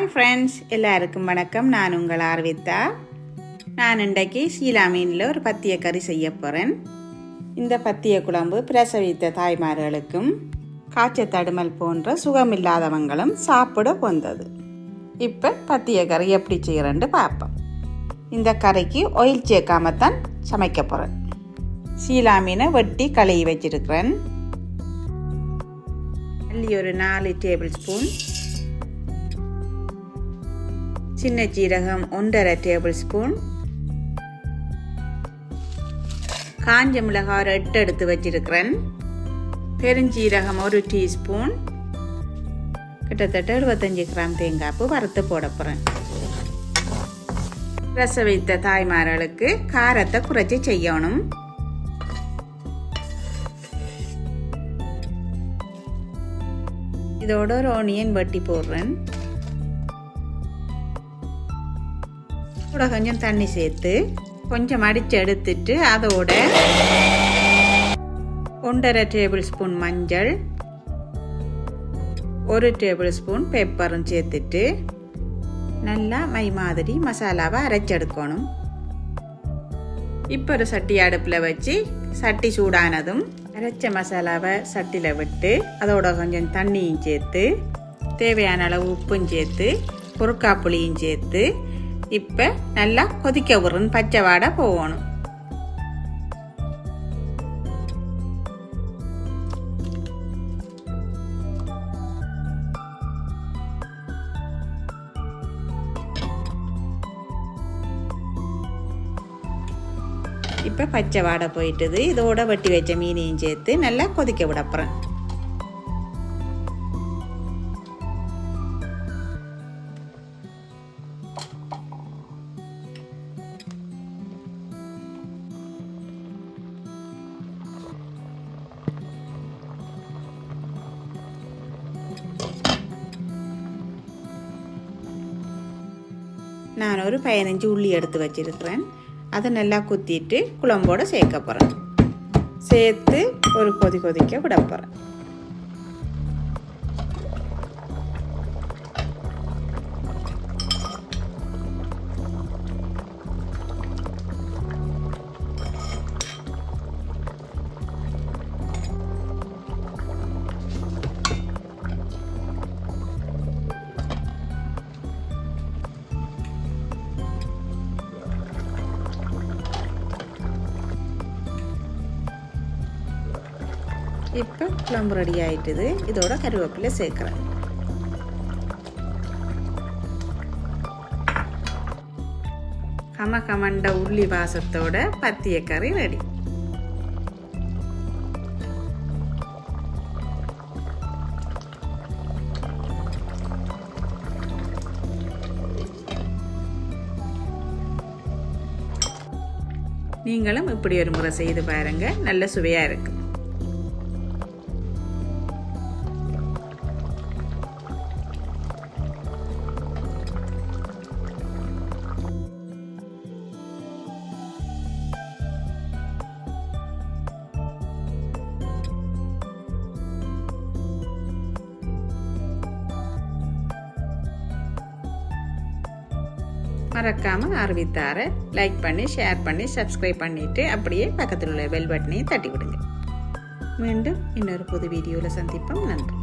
Hi friends எல்லாருக்கும் வணக்கம். நான் உங்கள் ஆர்வித்தா நான் இன்றைக்கு சீலா மீனில் ஒரு பத்திய கறி செய்ய போகிறேன் இந்த பத்திய குழம்பு பிரசவித்த தாய்மார்களுக்கும் காய்ச்சல் தடுமல் போன்ற சுகமில்லாதவங்களும் சாப்பிட வந்தது. இப்போ பத்திய கறி எப்படி செய்கிறேன்னு பார்ப்போம். இந்த கறிக்கு ஒயில் சேர்க்காம தான் சமைக்க போகிறேன் சீலா மீனை வெட்டி கழுவி வச்சிருக்கிறேன். மல்லி ஒரு நாலு டேபிள் ஸ்பூன் சின்ன சீரகம் ஒன்றரை டேபிள் ஸ்பூன் காஞ்ச மிளகாய் ஒரு எட்டு எடுத்து வச்சிருக்கிறேன். பெருஞ்சீரகம் ஒரு டீஸ்பூன் கிட்டத்தட்ட எழுபத்தஞ்சி கிராம் தேங்காய்ப்பு வறுத்து போட போகிறேன் ரச வைத்த தாய்மார்களுக்கு காரத்தை குறைச்சி செய்யணும். இதோட ஒரு ஆனியன் வட்டி போடுறேன். கூட கொஞ்சம் தண்ணி சேர்த்து கொஞ்சம் அடித்து எடுத்துட்டு அதோட ஒன்றரை டேபிள் ஸ்பூன் மஞ்சள் ஒரு டேபிள் ஸ்பூன் பெப்பரும் சேர்த்துட்டு நல்லா மை மாதிரி மசாலாவை அரைச்செடுக்கணும் இப்போ ஒரு சட்டி அடுப்பில் வச்சு சட்டி சூடானதும் அரைச்ச மசாலாவை சட்டியில் விட்டு அதோட கொஞ்சம் தண்ணியும் சேர்த்து தேவையான அளவு உப்பும் சேர்த்து பொருட்காப்புளியும் சேர்த்து இப்போ நல்லா கொதிக்க விடுறன்னு பச்சை வாடை போகணும் இப்போ பச்சை வாடை போயிட்டுது இதோட வெட்டி வச்ச மீனையும் சேர்த்து நல்லா கொதிக்க விடப்புறேன் நான் ஒரு பதினஞ்சு உள்ளி எடுத்து வச்சுருக்கிறேன். அதை நல்லா குத்திட்டு குழம்போடு சேர்க்க போகிறேன் சேர்த்து ஒரு கொதி கொதிக்க விட போகிறேன் இப்போ குழம்பு ரெடி ஆகிட்டுது இதோட கருவேப்பிலை சேர்க்குறேன் கம கமண்ட உள்ளி வாசத்தோட பத்திய கறி ரெடி நீங்களும் இப்படி ஒரு முறை செய்து பாருங்க நல்ல சுவையாக இருக்கு மறக்காமல் அறிவித்தார. லைக் பண்ணி ஷேர் பண்ணி சப்ஸ்கிரைப் பண்ணிவிட்டு அப்படியே பக்கத்தில் உள்ள பெல் பட்டனையும் தட்டி விடுங்க. மீண்டும் இன்னொரு புது வீடியோவில் சந்திப்போம். நன்றி.